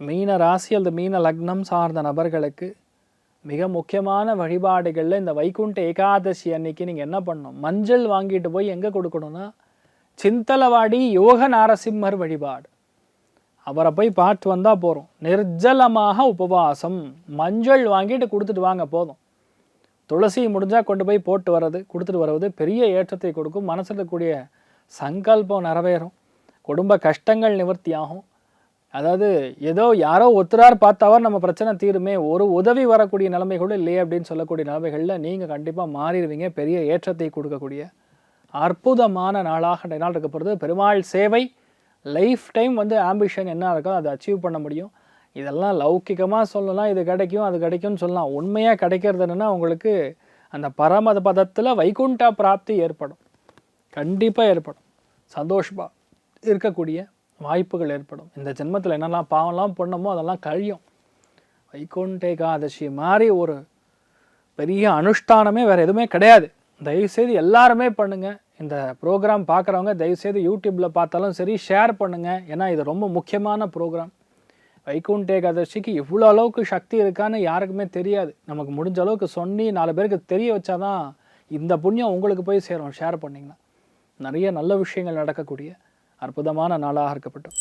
மீன ராசி அல்லது மீன லக்னம் சார்ந்த நபர்களுக்கு மிக முக்கியமான வழிபாடுகளில் இந்த வைகுண்ட ஏகாதசி அன்னைக்கு நீங்கள் என்ன பண்ணணும்? மஞ்சள் வாங்கிட்டு போய் எங்கே கொடுக்கணும்னா சிந்தலவாடி யோக நாரசிம்மர் வழிபாடு. அவரை போய் பார்த்து வந்தால் போகிறோம் நிர்ஜலமாக உபவாசம். மஞ்சள் வாங்கிட்டு கொடுத்துட்டு வாங்க போதும். துளசி முடிஞ்சால் கொண்டு போய் போட்டு வர்றது கொடுத்துட்டு வர்றது பெரிய ஏற்றத்தை கொடுக்கும். மனசில் இருக்கக்கூடிய சங்கல்பம் நிறைவேறும். குடும்ப கஷ்டங்கள் நிவர்த்தியாகும். அதாவது ஏதோ யாரோ ஒத்துறார் பார்த்தாவார் நம்ம பிரச்சனை தீருமே ஒரு உதவி வரக்கூடிய நிலைமை கூட இல்லையே அப்படின்னு சொல்லக்கூடிய நிலைமைகளில் நீங்கள் கண்டிப்பாக மாறிடுவீங்க பெரிய ஏற்றத்தை கொடுக்கக்கூடிய. அற்புதமான நாளாக நாள் இருக்க போகிறது பெருமாள் சேவை லைஃப் டைம் வந்து ஆம்பிஷன் என்ன இருக்கோ அதை அச்சீவ் பண்ண முடியும். இதெல்லாம் லௌக்கிகமாக சொல்லலாம் இது கிடைக்கும் அது கிடைக்கும்னு சொல்லலாம். உண்மையாக கிடைக்கிறது என்னென்னா உங்களுக்கு அந்த பரமத பதத்தில் வைகுண்ட பிராப்தி ஏற்படும். கண்டிப்பாக ஏற்படும். சந்தோஷமாக இருக்கக்கூடிய வாய்ப்புகள் ஏற்படும். இந்த ஜென்மத்தில் என்னெல்லாம் பாவம்லாம் பண்ணமோ அதெல்லாம் கழியும். வைகுண்ட ஏகாதசி மாதிரி ஒரு பெரிய அனுஷ்டானமே வேறு எதுவுமே கிடையாது. தயவுசெய்து எல்லாருமே பண்ணுங்கள் இந்த ப்ரோக்ராம் பார்க்குறவங்க தயவுசெய்து யூடியூப்பில் பார்த்தாலும் சரி ஷேர் பண்ணுங்கள் ஏன்னா இது ரொம்ப முக்கியமான ப்ரோக்ராம் வைகுண்ட ஏகாதசிக்கு இவ்வளோ அளவுக்கு சக்தி இருக்கான்னு யாருக்குமே தெரியாது. நமக்கு முடிஞ்ச அளவுக்கு சொல்லி நாலு பேருக்கு தெரிய வச்சாதான் இந்த புண்ணியம் உங்களுக்கு போய் சேரும். ஷேர் பண்ணிங்கன்னா. நிறைய நல்ல விஷயங்கள் நடக்கக்கூடிய அற்புதமான நாளாக இருக்கப்பட்டோம்